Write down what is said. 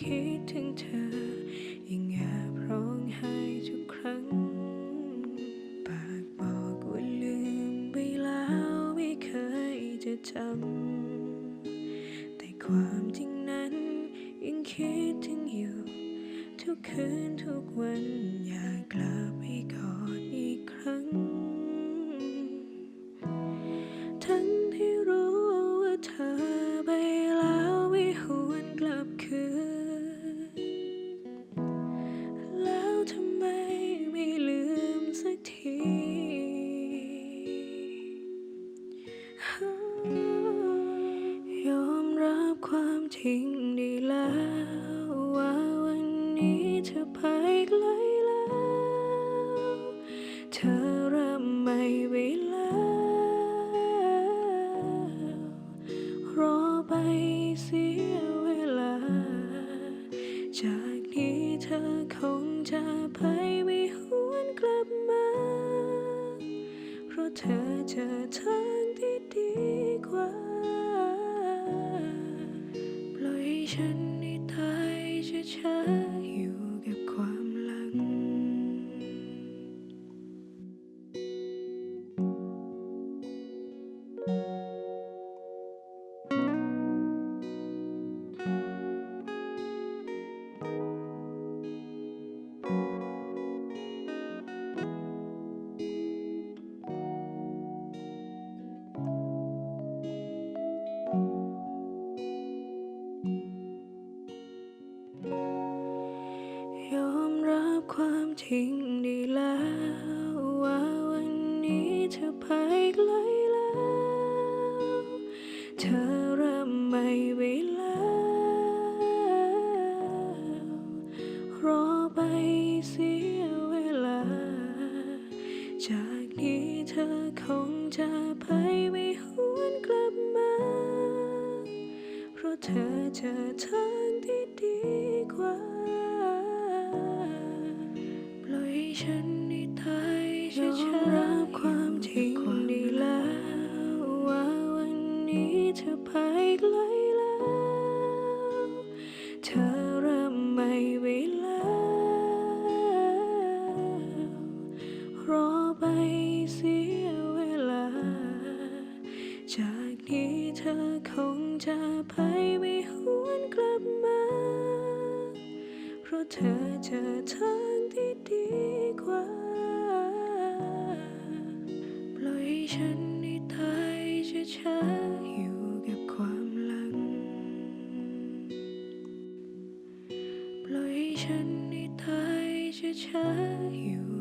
คิดถึงเธอ ยังแอบร้องไห้ทุกครั้ง ปากบอกว่าลืมไปแล้วไม่เคยจะจำ แต่ความจริงนั้นยังคิดถึงอยู่ ทุกคืนทุกวันอยาก เธอไปไกลแล้ว เธอเริ่มไม่ไหวแล้ว รอไปเสียเวลา จากนี้เธอคงจะไปไม่หวนกลับมา เพราะเธอเจอทางที่ดีกว่า ปล่อยให้ฉันได้ตายช้าๆอยู่ ความจริงได้แล้วว่าวันนี้เธอไปไกลแล้ว เธอเริ่มไม่ไวล้ ฉันได้ตายยอมรับความจริงได้แล้วว่าวันนี้เธอไปไกลแล้ว เธอเริ่มไม่ไหวแล้วรอไปเสียเวลา จากนี้เธอคงจะไปไม่หวนกลับมา เพราะเธอเจอทาง ที่ดีกว่า ปล่อยให้ฉันได้ตายช้าๆอยู่กับความหลัง ปล่อยให้ฉันได้ตายช้าๆอยู่